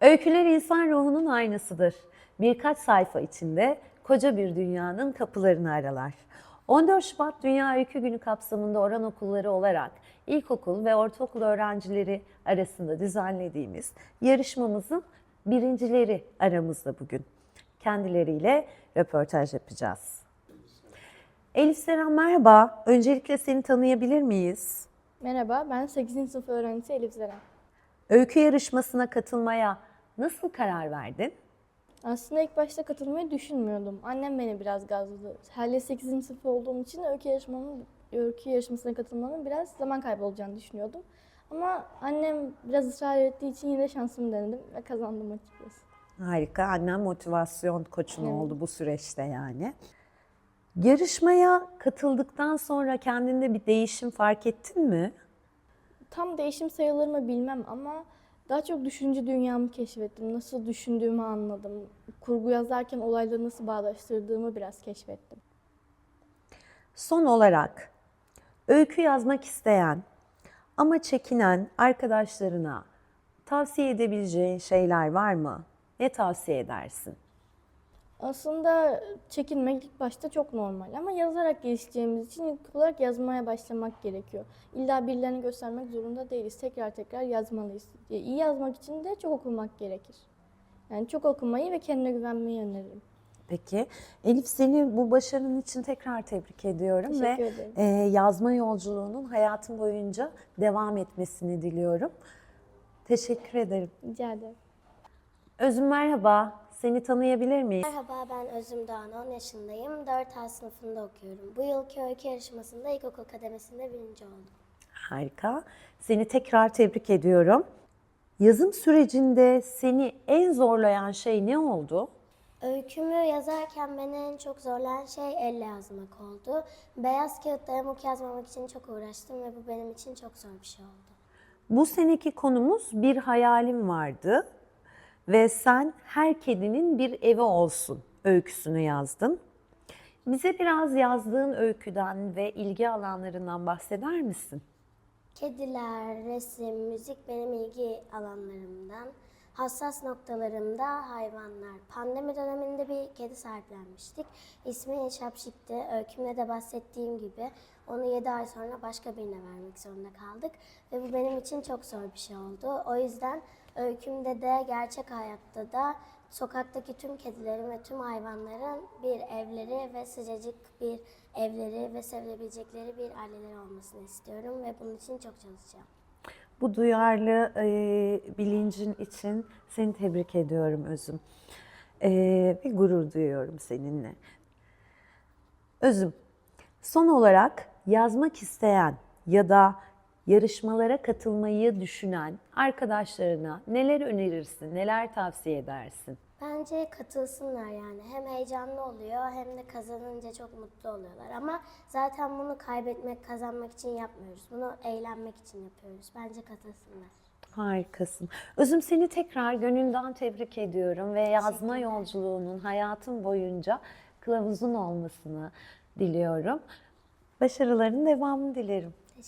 Öyküler insan ruhunun aynasıdır. Birkaç sayfa içinde koca bir dünyanın kapılarını aralar. 14 Şubat Dünya Öykü Günü kapsamında oran okulları olarak ilkokul ve ortaokul öğrencileri arasında düzenlediğimiz yarışmamızın birincileri aramızda bugün. Kendileriyle röportaj yapacağız. Elif Seren merhaba. Öncelikle seni tanıyabilir miyiz? Merhaba, ben 8. sınıf öğrencisi Elif Zeren. Öykü yarışmasına katılmaya nasıl karar verdin? Aslında ilk başta katılmayı düşünmüyordum. Annem beni biraz gazladı. Hele 8. sınıf olduğum için öykü yarışmanın öykü yarışmasına katılmanın biraz zaman kaybı olacağını düşünüyordum. Ama annem biraz ısrar ettiği için yine şansımı denedim ve kazandım açıkçası. Harika. Annen motivasyon koçun Evet. oldu bu süreçte yani. Yarışmaya katıldıktan sonra kendinde bir değişim fark ettin mi? Tam değişim sayılır mı bilmem ama daha çok düşünce dünyamı keşfettim. Nasıl düşündüğümü anladım. Kurgu yazarken olayları nasıl bağdaştırdığımı biraz keşfettim. Son olarak öykü yazmak isteyen ama çekinen arkadaşlarına tavsiye edebileceğin şeyler var mı? Ne tavsiye edersin? Aslında çekinmek ilk başta çok normal ama yazarak gelişeceğimiz için ilk olarak yazmaya başlamak gerekiyor. İlla birilerine göstermek zorunda değiliz. Tekrar tekrar yazmalıyız. Ya, İyi yazmak için de çok okumak gerekir. Yani çok okumayı ve kendine güvenmeyi öneririm. Peki Elif seni bu başarın için tekrar tebrik ediyorum Teşekkür ve ederim. e, yazma yolculuğunun hayatın boyunca devam etmesini diliyorum. Teşekkür ederim. Rica ederim. Özüm merhaba. Seni tanıyabilir miyiz? Merhaba ben Özüm Doğan, 10 yaşındayım. 4A sınıfında okuyorum. Bu yılki öykü yarışmasında ilkokul kademesinde birinci oldum. Harika. Seni tekrar tebrik ediyorum. Yazım sürecinde seni en zorlayan şey ne oldu? Öykümü yazarken beni en çok zorlayan şey elle yazmak oldu. Beyaz kağıtta yamuk yazmamak için çok uğraştım ve bu benim için çok zor bir şey oldu. Bu seneki konumuz bir hayalim vardı ve sen her kedinin bir evi olsun öyküsünü yazdın. Bize biraz yazdığın öyküden ve ilgi alanlarından bahseder misin? Kediler, resim, müzik benim ilgi alanlarımdan. Hassas noktalarımda hayvanlar. Pandemi döneminde bir kedi sahiplenmiştik. İsmi Şapşik'ti. Öykümde de bahsettiğim gibi onu 7 ay sonra başka birine vermek zorunda kaldık. Ve bu benim için çok zor bir şey oldu. O yüzden öykümde de gerçek hayatta da sokaktaki tüm kedilerin ve tüm hayvanların bir evleri ve sıcacık bir evleri ve sevilebilecekleri bir aileleri olmasını istiyorum ve bunun için çok çalışacağım. Bu duyarlı e, bilincin için seni tebrik ediyorum Özüm. E, ve gurur duyuyorum seninle. Özüm, son olarak yazmak isteyen ya da yarışmalara katılmayı düşünen arkadaşlarına neler önerirsin, neler tavsiye edersin? Bence katılsınlar yani. Hem heyecanlı oluyor hem de kazanınca çok mutlu oluyorlar. Ama zaten bunu kaybetmek, kazanmak için yapmıyoruz. Bunu eğlenmek için yapıyoruz. Bence katılsınlar. Harikasın. Özüm seni tekrar gönülden tebrik ediyorum ve yazma yolculuğunun hayatın boyunca kılavuzun olmasını diliyorum. Başarıların devamını dilerim.